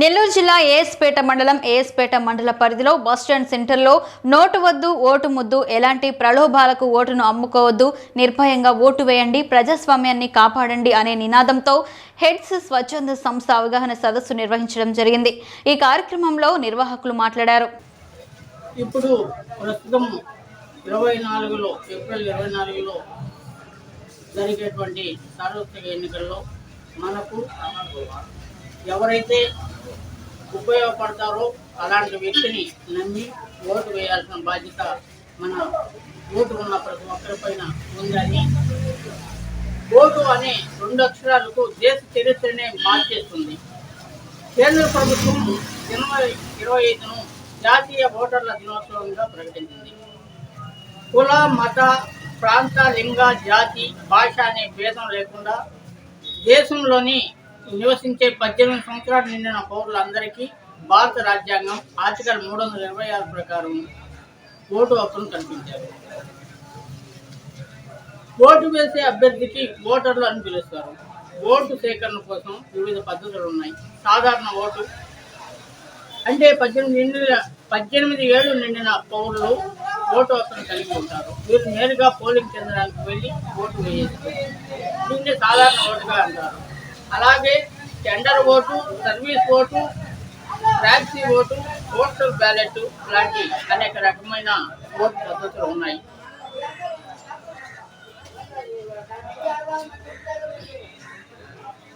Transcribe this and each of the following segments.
నెల్లూరు జిల్లా ఏఎస్పేట మండలం ఏఎస్పేట మండల పరిధిలో బస్టాండ్ సెంటర్లో నోటు వద్దు ఓటు ముద్దు ఎలాంటి ప్రలోభాలకు ఓటును అమ్ముకోవద్దు నిర్భయంగా ఓటు వేయండి ప్రజాస్వామ్యాన్ని కాపాడండి అనే నినాదంతో హెడ్స్ స్వచ్ఛంద సంస్థ అవగాహన సదస్సు నిర్వహించడం జరిగింది. ఈ కార్యక్రమంలో నిర్వాహకులు మాట్లాడారు. ఇప్పుడు ప్రస్తుతం ఇరవై నాలుగులో ఏప్రిల్ ఇరవై నాలుగులో జరిగేటువంటి సార్వత్రిక ఎన్నికల్లో మనకు ఎవరైతే ఉపయోగపడతారో అలాంటి వ్యక్తిని నమ్మి ఓటు వేయాల్సిన బాధ్యత మన ఓటు ఉన్న ప్రతి ఒక్కరిపైన ఉందని. ఓటు అనే రెండు అక్షరాలకు దేశ చరిత్రనే మార్చేస్తుంది. కేంద్ర ప్రభుత్వం జనవరి ఇరవై ఐదును జాతీయ ఓటర్ల దినోత్సవంగా ప్రకటించింది. కుల మత ప్రాంత లింగ జాతి భాష అనే భేదం లేకుండా దేశంలోని నివసించే పద్దెనిమిది సంవత్సరాలు నిండిన పౌరులందరికీ భారత రాజ్యాంగం ఆర్టికల్ మూడు వందల ఇరవై ఆరు ప్రకారం ఓటు హక్కును కల్పించారు. ఓటు వేసే అభ్యర్థికి ఓటర్లు అని పిలుస్తారు. ఓటు సేకరణ కోసం వివిధ పద్ధతులు ఉన్నాయి. సాధారణ ఓటు అంటే పద్దెనిమిది నిండిన పద్దెనిమిది ఏళ్ళు నిండిన పౌరులు ఓటు హక్కును కలిగి ఉంటారు. వీరు నేరుగా పోలింగ్ కేంద్రానికి వెళ్ళి ఓటు వేయచ్చు దీన్ని సాధారణ ఓటుగా అంటారు. అలాగే tender vote service vote taxi vote postal ballot లాంటి అనేక రకమైన ఓటు పద్ధతులు ఉన్నాయి.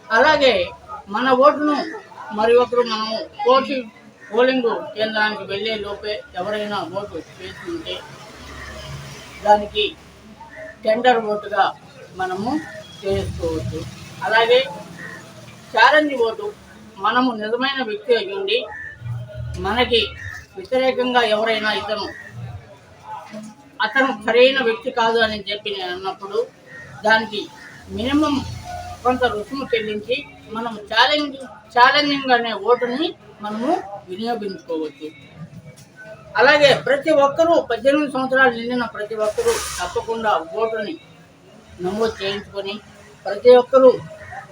అలాగే మన ఓటును మరి ఒకరు మనము ఓటు పోలింగ్ కేంద్రానికి వెళ్ళే లోపే ఎవరైనా ఓటు వేసి ఉంటే దానికి టెండర్ ఓటుగా మనము చేసుకోవచ్చు. అలాగే ఛాలెంజ్ ఓటు మనము నిజమైన వ్యక్తి అయి ఉండి మనకి వ్యతిరేకంగా ఎవరైనా ఇతను అతను సరైన వ్యక్తి కాదు అని చెప్పి నేను అన్నప్పుడు దానికి మినిమం కొంత రుసుము చెల్లించి మనం ఛాలెంజ్ ఛాలెంజింగ్ అనే ఓటుని మనము వినియోగించుకోవచ్చు. అలాగే ప్రతి ఒక్కరూ పద్దెనిమిది సంవత్సరాలు నిండిన ప్రతి ఒక్కరూ తప్పకుండా ఓటుని నమోదు చేయించుకొని ప్రతి ఒక్కరూ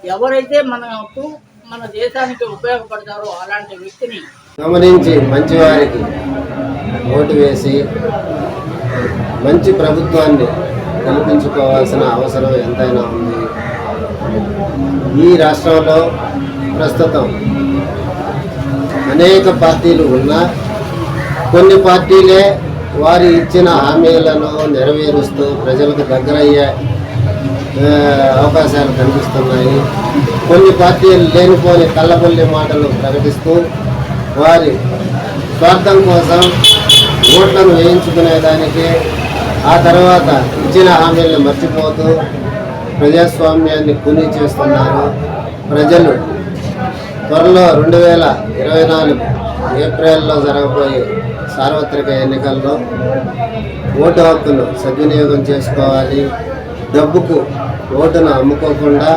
ఎవరైతే మనకు మన దేశానికి ఉపయోగపడతారో అలాంటి వ్యక్తిని గమనించి మంచివారికి ఓటు వేసి మంచి ప్రభుత్వాన్ని కల్పించుకోవాల్సిన అవసరం ఎంతైనా ఉంది. ఈ రాష్ట్రంలో ప్రస్తుతం అనేక పార్టీలు ఉన్నా కొన్ని పార్టీలే వారి ఇచ్చిన హామీలను నెరవేరుస్తూ ప్రజలకు దగ్గరయ్యే అవకాశాలు కనిపిస్తున్నాయి. కొన్ని పార్టీలు లేనిపోని కళ్ళబొల్లి మాటలు ప్రకటిస్తూ వారి స్వార్థం కోసం ఓట్లను వేయించుకునేదానికి ఆ తర్వాత ఇచ్చిన హామీలను మర్చిపోతూ ప్రజాస్వామ్యాన్ని కూనీ చేస్తున్నారు ప్రజలు. త్వరలో రెండు వేల ఇరవై నాలుగు ఏప్రిల్లో జరగబోయే సార్వత్రిక ఎన్నికల్లో ఓటు హక్కును సద్వినియోగం చేసుకోవాలి. డబ్బుకు ఓటును అమ్ముకోకుండా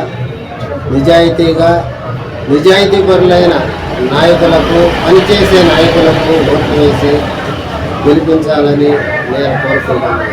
నిజాయితీగా నిజాయితీ పరులైన నాయకులకు పనిచేసే నాయకులకు ఓట్లు వేసి గెలిపించాలని నేను కోరుకుంటున్నాను.